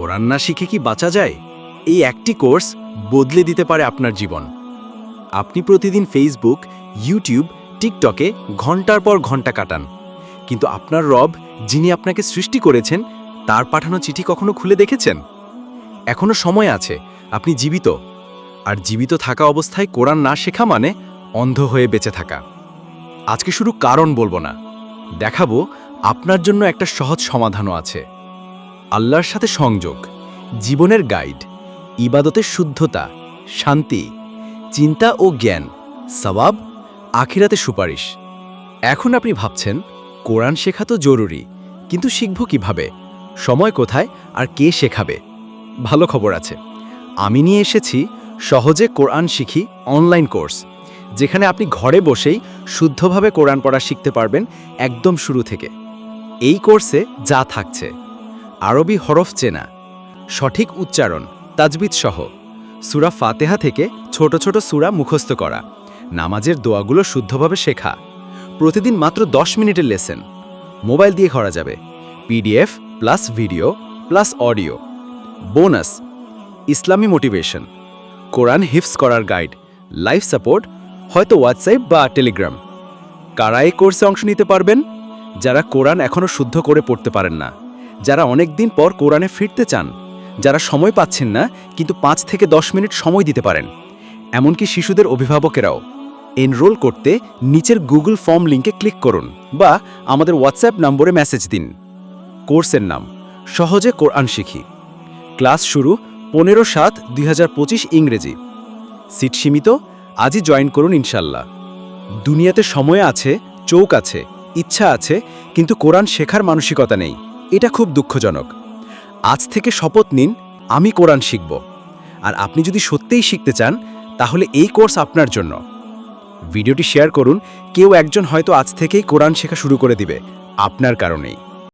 কোরআন না শিখে কি বাঁচা যায়? এই একটি কোর্স বদলে দিতে পারে আপনার জীবন। আপনি প্রতিদিন ফেসবুক ইউটিউব টিকটকে ঘণ্টার পর ঘণ্টা কাটান। কিন্তু আপনার রব, যিনি আপনাকে সৃষ্টি করেছেন, তার পাঠানো চিঠি কখনো খুলে দেখেছেন? এখনও সময় আছে, আপনি জীবিত। আর জীবিত থাকা অবস্থায় কোরআন না শেখা মানে অন্ধ হয়ে বেঁচে থাকা। আজকে শুরু কারণ বলব না, দেখাবো আপনার জন্য একটা সহজ সমাধানও আছে। আল্লাহর সাথে সংযোগ, জীবনের গাইড ইবাদতের শুদ্ধতা, শান্তি, চিন্তা ও জ্ঞান সবাব আখিরাতে সুপারিশ। এখন আপনি ভাবছেন, কোরআন শেখা তো জরুরি, কিন্তু শিখব কীভাবে? সময় কোথায় আর কে শেখাবে? ভালো খবর আছে। আমি নিয়ে এসেছি সহজে কোরআন শিখি অনলাইন কোর্স যেখানে আপনি ঘরে বসেই শুদ্ধভাবে কোরআন পড়া শিখতে পারবেন একদম শুরু থেকে। এই কোর্সে যা থাকছে। আরবি হরফ চেনা। সঠিক উচ্চারণ তাজবিদ সহ। সুরা ফাতেহা থেকে ছোট ছোট সুরা মুখস্থ করা। নামাজের দোয়াগুলো শুদ্ধভাবে শেখা। প্রতিদিন মাত্র দশ মিনিটের লেসেন। মোবাইল দিয়ে করা যাবে। PDF plus video plus audio. Bonus ইসলামী মোটিভেশন। কোরআন হিফস করার গাইড। লাইফ সাপোর্ট হয়তো হোয়াটসঅ্যাপ বা টেলিগ্রাম। কারা এই কোর্সে অংশ নিতে পারবেন? যারা কোরআন এখনও শুদ্ধ করে পড়তে পারেন না। যারা অনেক দিন পর কোরআনে ফিরতে চান, যারা সময় পাচ্ছেন না, কিন্তু পাঁচ থেকে দশ মিনিট সময় দিতে পারেন। এমনকি শিশুদের অভিভাবকেরাও। এনরোল করতে নিচের গুগল ফর্ম লিঙ্কে ক্লিক করুন বা আমাদের হোয়াটসঅ্যাপ নম্বরে মেসেজ দিন। কোর্সের নাম, সহজে কোরআন শিখি। ক্লাস শুরু পনেরো সাত দুই ইংরেজি। সিট সীমিত, আজই জয়েন করুন ইনশাল্লাহ। দুনিয়াতে সময় আছে, চৌক আছে, ইচ্ছা আছে, কিন্তু কোরআন শেখার মানসিকতা নেই। এটা খুব দুঃখজনক। আজ থেকে শপথ নিন, আমি কোরআন শিখব। আর আপনি যদি সত্যিই শিখতে চান, তাহলে এই কোর্স আপনার জন্য। ভিডিওটি শেয়ার করুন, কেউ একজন হয়তো আজ থেকেই কোরআন শেখা শুরু করে দিবে, আপনার কারণেই।